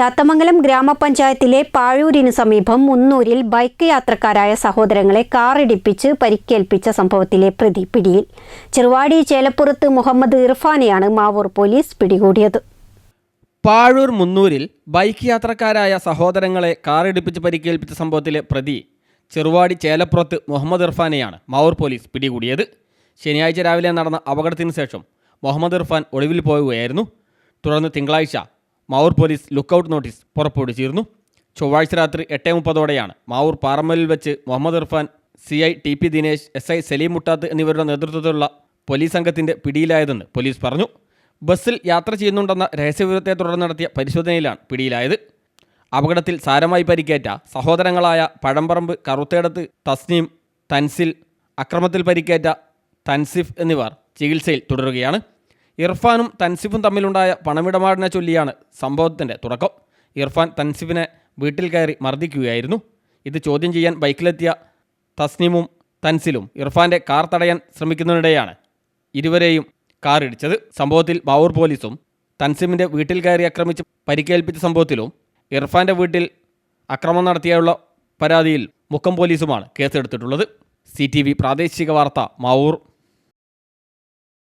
ചാത്തമംഗലം ഗ്രാമപഞ്ചായത്തിലെ പാഴൂരിന് സമീപം മുന്നൂരിൽ ബൈക്ക് യാത്രക്കാരായ സഹോദരങ്ങളെ കാറിടിപ്പിച്ച് പരിക്കേൽപ്പിച്ച സംഭവത്തിലെ പ്രതി പിടിയിൽ. ചെറുവാടി ചേലപ്പുറത്ത് മുഹമ്മദ് ഇർഫാനെയാണ് മാവൂർ പോലീസ് പിടികൂടിയത്. പാഴൂർ മുന്നൂരിൽ ബൈക്ക് യാത്രക്കാരായ സഹോദരങ്ങളെ കാറിടിപ്പിച്ച് പരിക്കേൽപ്പിച്ച സംഭവത്തിലെ പ്രതി ചെറുവാടി ചേലപ്പുറത്ത് മുഹമ്മദ് ഇർഫാനെയാണ് മാവൂർ പോലീസ് പിടികൂടിയത്. ശനിയാഴ്ച രാവിലെ നടന്ന അപകടത്തിന് ശേഷം മുഹമ്മദ് ഇർഫാൻ ഒളിവിൽ പോവുകയായിരുന്നു. തുടർന്ന് തിങ്കളാഴ്ച മാവൂർ പോലീസ് ലുക്കൌട്ട് നോട്ടീസ് പുറപ്പെടുവിച്ചിരുന്നു. ചൊവ്വാഴ്ച രാത്രി എട്ടേ മുപ്പതോടെയാണ് മാവൂർ പാറമ്മലിൽ വെച്ച് Muhammad Irfan C I T P Dinesh S I Saleem Muttath എന്നിവരുടെ നേതൃത്വത്തിലുള്ള പോലീസ് സംഘത്തിന്റെ പിടിയിലായതെന്ന് പോലീസ് പറഞ്ഞു. ബസ്സിൽ യാത്ര ചെയ്യുന്നുണ്ടെന്ന രഹസ്യവിവരത്തെ തുടർന്ന് നടത്തിയ പരിശോധനയിലാണ് പിടിയിലായത്. അപകടത്തിൽ സാരമായി പരിക്കേറ്റ സഹോദരങ്ങളായ പഴമ്പറമ്പ് കറുത്തേടത്ത് തസ്നീം തൻസിൽ അക്രമത്തിൽ പരിക്കേറ്റ തൻസിഫ് എന്നിവർ ചികിത്സയിൽ തുടരുകയാണ്. ഇർഫാനും തൻസിഫും തമ്മിലുണ്ടായ പണമിടപാടിനെ ചൊല്ലിയാണ് സംഭവത്തിന്റെ തുടക്കം. ഇർഫാൻ തൻസിഫിനെ വീട്ടിൽ കയറി മർദ്ദിക്കുകയായിരുന്നു. ഇത് ചോദ്യം ചെയ്യാൻ ബൈക്കിലെത്തിയ തസ്നീമും തൻസിലും ഇർഫാന്റെ കാർ തടയാൻ ശ്രമിക്കുന്നതിനിടെയാണ് ഇരുവരെയും കാർ ഇടിച്ചത് സംഭവത്തിൽ ബാവൂർ പോലീസും തൻസിമിന്റെ വീട്ടിൽ കയറി ആക്രമിച്ച് പരിക്കേൽപ്പിച്ച സംഭവത്തിലും ഇർഫാന്റെ വീട്ടിൽ അക്രമം നടത്തിയുള്ള പരാതിയിൽ മുക്കം പോലീസുമാണ് കേസെടുത്തിട്ടുള്ളത്. സി ടി വി പ്രാദേശിക വാർത്ത മാവൂർ.